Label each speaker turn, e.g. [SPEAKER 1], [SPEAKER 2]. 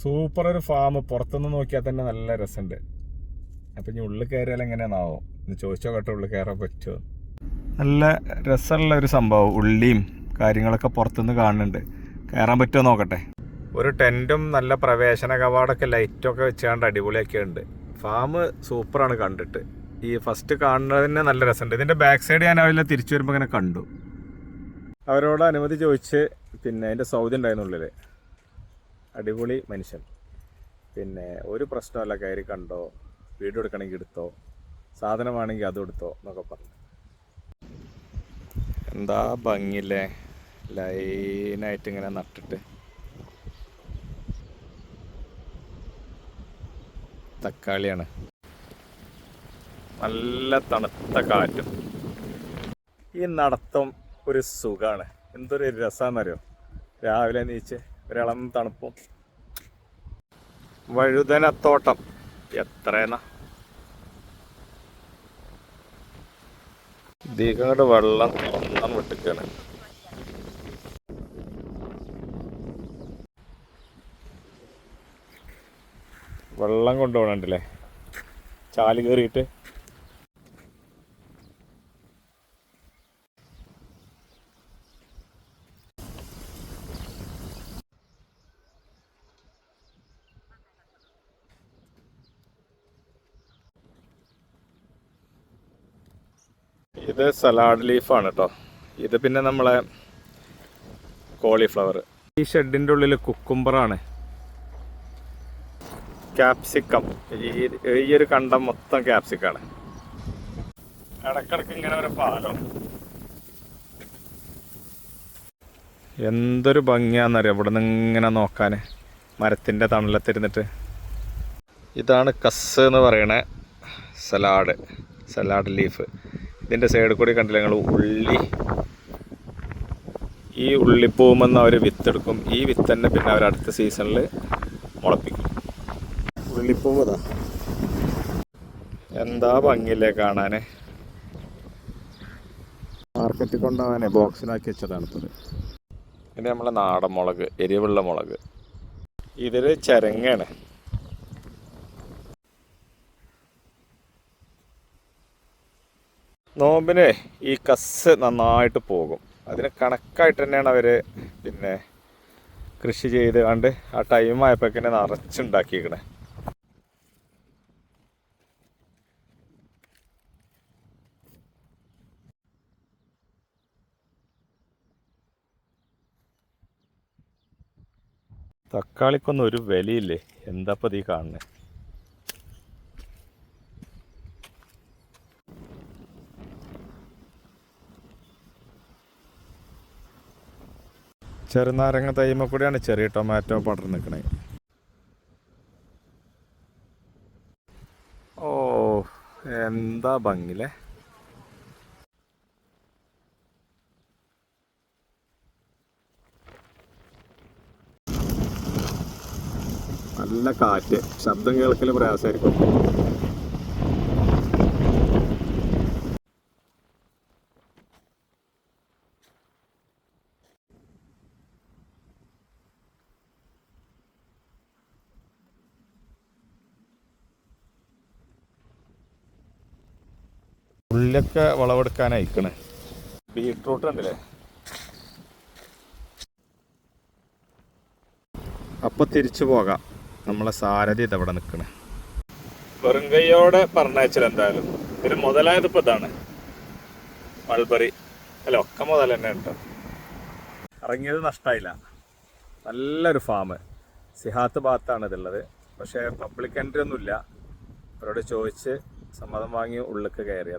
[SPEAKER 1] Super ഒരു farm പുറത്തുനിന്ന് നോക്കിയാൽ തന്നെ നല്ല രസമുണ്ട്. അപ്പം ഇനി ഉള്ളിൽ കയറിയാൽ എങ്ങനെയാണാവോ? ഇന്ന് ചോദിച്ചോ കേട്ടോ ഉള്ളിൽ കയറാൻ പറ്റുമോ നല്ല രസമുള്ള ഒരു സംഭവം. ഉള്ളിയും കാര്യങ്ങളൊക്കെ പുറത്തുനിന്ന് കാണുന്നുണ്ട്. കയറാൻ പറ്റുമോ നോക്കട്ടെ? ഒരു ടെന്റും നല്ല പ്രവേശന കവാടൊക്കെ ലൈറ്റൊക്കെ വെച്ചാണ്ട് അടിപൊളിയൊക്കെ ഉണ്ട് ഫാം സൂപ്പറാണ് കണ്ടിട്ട്. ഈ ഫസ്റ്റ് കാണുന്നതിന് നല്ല രസമുണ്ട്. ഇതിന്റെ ബാക്ക് സൈഡ് ഞാൻ അവരിൽ തിരിച്ചു വരുമ്പോൾ ഇങ്ങനെ കണ്ടു. അവരോട് അനുമതി ചോദിച്ച് പിന്നെ അതിന്റെ സൗദി ഉണ്ടായിരുന്നു ഉള്ളിൽ അടിപൊളി മനുഷ്യൻ. പിന്നെ ഒരു പ്രശ്നമല്ല കയറി കണ്ടോ വീഡിയോ എടുക്കണമെങ്കിൽ എടുത്തോ സാധനമാണെങ്കിൽ അതും എടുത്തോ എന്നൊക്കെ പറഞ്ഞു. എന്താ ഭംഗിയില്ലേ? ലൈനായിട്ട് ഇങ്ങനെ നട്ടിട്ട്. തക്കാളിയാണ്. നല്ല തണുത്ത കാറ്റും. ഈ നടത്തം ഒരു സുഖമാണ്. എന്തൊരു രസമാണെന്നറിയോ? രാവിലെ നീച്ച് ഒരിളം തണുപ്പും. വഴുതനത്തോട്ടം. എത്രയെന്നാ ദീകങ്ങളുടെ വെള്ളം ഒന്നാം വിട്ടിക്കാണ്. വെള്ളം കൊണ്ടുപോകണുണ്ടല്ലേ? ചാൽ കയറിയിട്ട് ഇത് സലാഡ് ലീഫാണ് കേട്ടോ ഇത് പിന്നെ നമ്മളെ കോളിഫ്ലവർ. ഈ ഷെഡിന്റെ ഉള്ളിൽ കുക്കുംബറാണ്. ക്യാപ്സിക്കം. ഈ ഈ ഒരു കണ്ടം മൊത്തം ക്യാപ്സിക്കാണ്. ഇടക്കിടക്ക് ഇങ്ങനെ ഒരു പാലം. എന്തൊരു ഭംഗിയാണെന്നറിയാം ഇവിടെ നിന്ന് ഇങ്ങനെ നോക്കാൻ മരത്തിന്റെ തണലത്തിരുന്നിട്ട്. ഇതാണ് കസ് എന്ന് പറയണേ സലാഡ്. Salad leaf. ഇതിന്റെ സൈഡിൽ കൂടി കണ്ടില്ല? ഞങ്ങൾ ഉള്ളി ഈ ഉള്ളിപ്പൂമെന്ന് അവർ വിത്തെടുക്കും. ഈ വിത്ത് തന്നെ പിന്നെ അവർ അടുത്ത സീസണിൽ മുളപ്പിക്കും. ഉള്ളിപ്പൂമതാ എന്താ ഭംഗിയില്ലേ കാണാൻ മാർക്കറ്റിൽ കൊണ്ടുപോകാനേ ബോക്സിലാക്കി വെച്ചതാണ് പിന്നെ നമ്മളെ നാടൻ മുളക് എരിവുള്ള മുളക്. ഇതിൽ ചരങ്ങാണ്. നോമ്പിന് ഈ കസ് നന്നായിട്ട് പോകും. അതിന് കണക്കായിട്ട് തന്നെയാണ് അവർ പിന്നെ കൃഷി ചെയ്ത് കണ്ട് ആ ടൈം ആയപ്പോഴേക്കിനെ നിറച്ചുണ്ടാക്കിയിരിക്കണേ തക്കാളിക്കൊന്നും ഒരു വിലയില്ലേ? എന്താപ്പത് ഈ കാണുന്നത് ചെറുനാരങ്ങ തൈമ കൂടിയാണ് ചെറിയ ടൊമാറ്റോ പടർന്ന് നിൽക്കണേ ഓ എന്താ ഭംഗിലേ? നല്ല കാറ്റ്. ശബ്ദം കേൾക്കൽ പ്രയാസമായിരിക്കും. ഉള്ളിലൊക്കെ വിളവെടുക്കാൻ അയക്കണേ ബീട്രൂട്ട് ഉണ്ടല്ലേ അപ്പൊ തിരിച്ചു പോകാം. നമ്മളെ സാരഥി ഇതവിടെ നിൽക്കണേ വെറും കൈയോടെ പറഞ്ഞയച്ചാൽ എന്തായാലും. മുതലായത് ഇപ്പൊ ഇതാണ്. മൾബറി. അല്ല ഒക്കെ മുതൽ തന്നെ കേട്ടോ ഇറങ്ങിയത് നഷ്ടമായില്ല നല്ലൊരു ഫാം സിഹാത്ത് ഭാഗത്താണ് ഇതുള്ളത്. പക്ഷേ പബ്ലിക് എൻട്രി ഒന്നുമില്ല. അവരോട് ചോദിച്ച് സമ്മതം വാങ്ങി ഉള്ളിലേക്ക് കയറിയത്